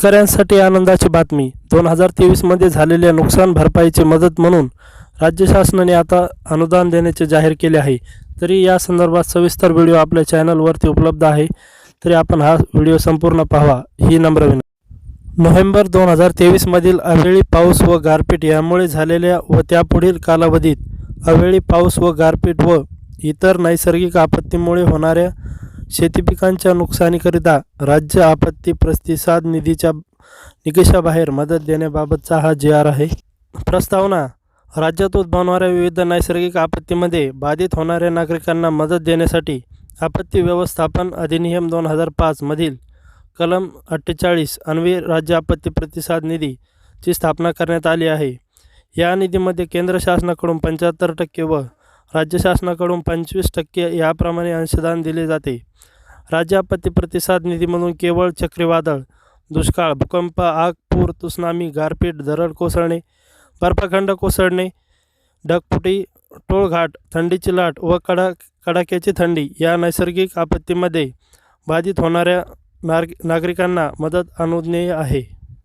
शेतकऱ्यांसाठी आनंदाची बातमी. दोन हजार तेवीसमध्ये झालेल्या नुकसान भरपाईची मदत म्हणून राज्य शासनाने आता अनुदान देण्याचे जाहीर केले आहे. तरी या संदर्भात सविस्तर व्हिडिओ आपल्या चॅनलवरती उपलब्ध आहे. तरी आपण हा व्हिडिओ संपूर्ण पाहावा. ही नम्र विनंती. नोव्हेंबर दोन हजार तेवीसमधील अवेळी पाऊस व गारपीट यामुळे झालेल्या व त्यापुढील कालावधीत अवेळी पाऊस व गारपीट व इतर नैसर्गिक आपत्तीमुळे होणाऱ्या शेती पिकांच्या नुकसानीकरिता राज्य आपत्ती प्रतिसाद निधीच्या निकषाबाहेर मदत देण्याबाबतचा हा जी आर आहे. प्रस्तावना राज्यात उद्भवणाऱ्या विविध नैसर्गिक आपत्तीमध्ये बाधित होणाऱ्या नागरिकांना मदत देण्यासाठी आपत्ती व्यवस्थापन अधिनियम दोन हजार पाचमधील कलम अठ्ठेचाळीस अन्वये राज्य आपत्ती प्रतिसाद निधीची स्थापना करण्यात आली आहे. या निधीमध्ये केंद्र शासनाकडून पंच्याहत्तर टक्के व राज्य शासनाकडून पंचवीस टक्के याप्रमाणे अंशदान दिले जाते. राज्य आपत्ती प्रतिसाद निधीमधून केवळ चक्रीवादळ दुष्काळ भूकंप आग पूर तुसनामी गारपीट दरड कोसळणे बर्फखंड कोसळणे ढगफुटी टोळघाट थंडीची लाट व कडा कडाक्याची थंडी या नैसर्गिक आपत्तीमध्ये बाधित होणाऱ्या नाग नागरिकांना मदत अनुज्ञेय आहे.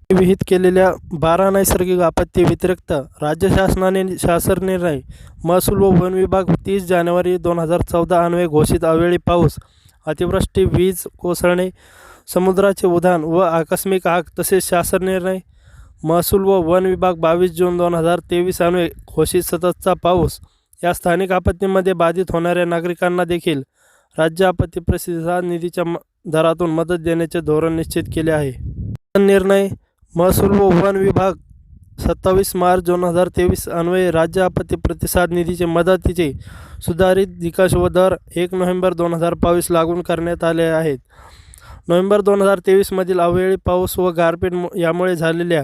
विहित केलेल्या बारा नैसर्गिक आपत्ती व्यतिरिक्त राज्य शासनाने शासन निर्णय महसूल व वन विभाग तीस जानेवारी दोन हजार चौदा अन्वये घोषित अवेळी पाऊस अतिवृष्टी वीज कोसळणे समुद्राचे उधाण व आकस्मिक आग तसेच शासन निर्णय महसूल व वन विभाग बावीस जून दोन हजार तेवीस अन्वये घोषित सततचा पाऊस या स्थानिक आपत्तीमध्ये बाधित होणाऱ्या नागरिकांना देखील राज्य आपत्ती प्रतिसाद निधीच्या दरातून मदत देण्याचे धोरण निश्चित केले आहे. निर्णय महसूल व वन विभाग सत्तावीस मार्च दोन हजार तेवीस अन्वये राज्य आपत्ती प्रतिसाद निधीचे मदतीचे सुधारित निकष व दर एक नोव्हेंबर दोन हजार बावीस लागू करण्यात आले आहेत. नोव्हेंबर दोन हजार तेवीसमधील अवेळी पाऊस व गारपीट यामुळे झालेल्या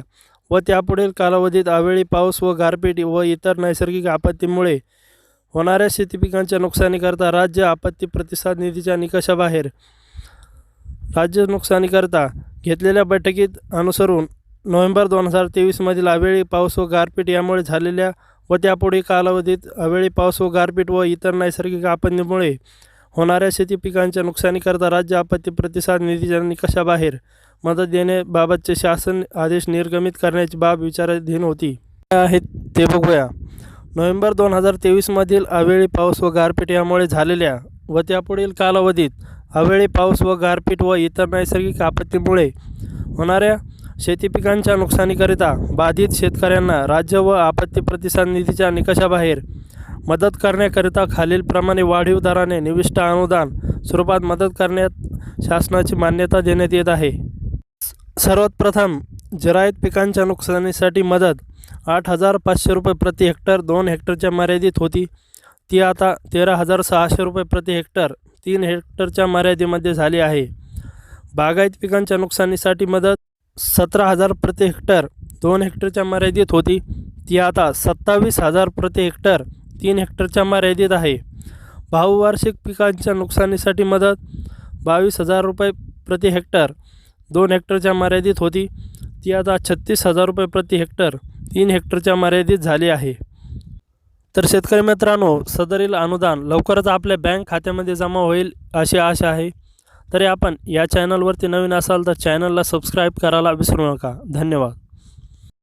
व त्यापुढील कालावधीत अवेळी पाऊस व गारपीट व इतर नैसर्गिक आपत्तीमुळे होणाऱ्या शेती पिकांच्या नुकसानीकरता राज्य आपत्ती प्रतिसाद निधीच्या निकषाबाहेर राज्य नुकसानीकरता घेतलेल्या बैठकीत अनुसरून नोव्हेंबर दोन हजार तेवीसमधील अवेळी पाऊस व गारपीट यामुळे झालेल्या व त्यापुढील कालावधीत अवेळी पाऊस व गारपीट व इतर नैसर्गिक आपत्तीमुळे होणाऱ्या शेती पिकांच्या नुकसानीकरता राज्य आपत्ती प्रतिसाद निधीच्या निकषाबाहेर मदत देण्याबाबतचे शासन आदेश निर्गमित करण्याची बाब विचाराधीन होती. आहेत ते बघूया. नोव्हेंबर दोन हजार तेवीसमधील अवेळी पाऊस व गारपीट यामुळे झालेल्या व त्यापुढील कालावधीत अवेळी पाऊस व गारपीट व इतर नैसर्गिक आपत्तीमुळे होणाऱ्या शेती पिकांच्या नुकसानीकरिता बाधित शेतकऱ्यांना राज्य व आपत्ती प्रतिसाद निधीच्या निकषाबाहेर मदत करण्याकरिता खालीलप्रमाणे वाढीव दराने निविष्ट अनुदान स्वरूपात मदत करण्यात शासनाची मान्यता देण्यात येत आहे. सर्वात प्रथम जिरायत पिकांच्या नुकसानीसाठी मदत आठ हजार पाचशे रुपये प्रति हेक्टर दोन हेक्टरच्या मर्यादित होती. ती आता तेरा हजार सहाशे रुपये प्रति हेक्टर तीन हेक्टरच्या मर्यादेमध्ये झाली आहे. बागायत पिकांच्या नुकसानीसाठी मदत सतरा हजार प्रति हेक्टर दोन हेक्टरच्या मर्यादित होती. ती आता सत्तावीस हजार प्रति हेक्टर तीन हेक्टरच्या मर्यादित आहे. बहुवार्षिक पिकांच्या नुकसानीसाठी मदत बावीस हजार रुपये प्रति हेक्टर दोन हेक्टरच्या मर्यादित होती. ती आता छत्तीस हजार रुपये प्रति हेक्टर तीन हेक्टरच्या मर्यादित झाली आहे. तर शेतकरी मित्रांनो सदरील अनुदान लवकरच आपल्या बँक खात्यामध्ये जमा होईल अशी आशा आहे. तरी आपण या चॅनलवरती नवीन असाल तर चॅनलला सबस्क्राईब करायला विसरू नका. धन्यवाद.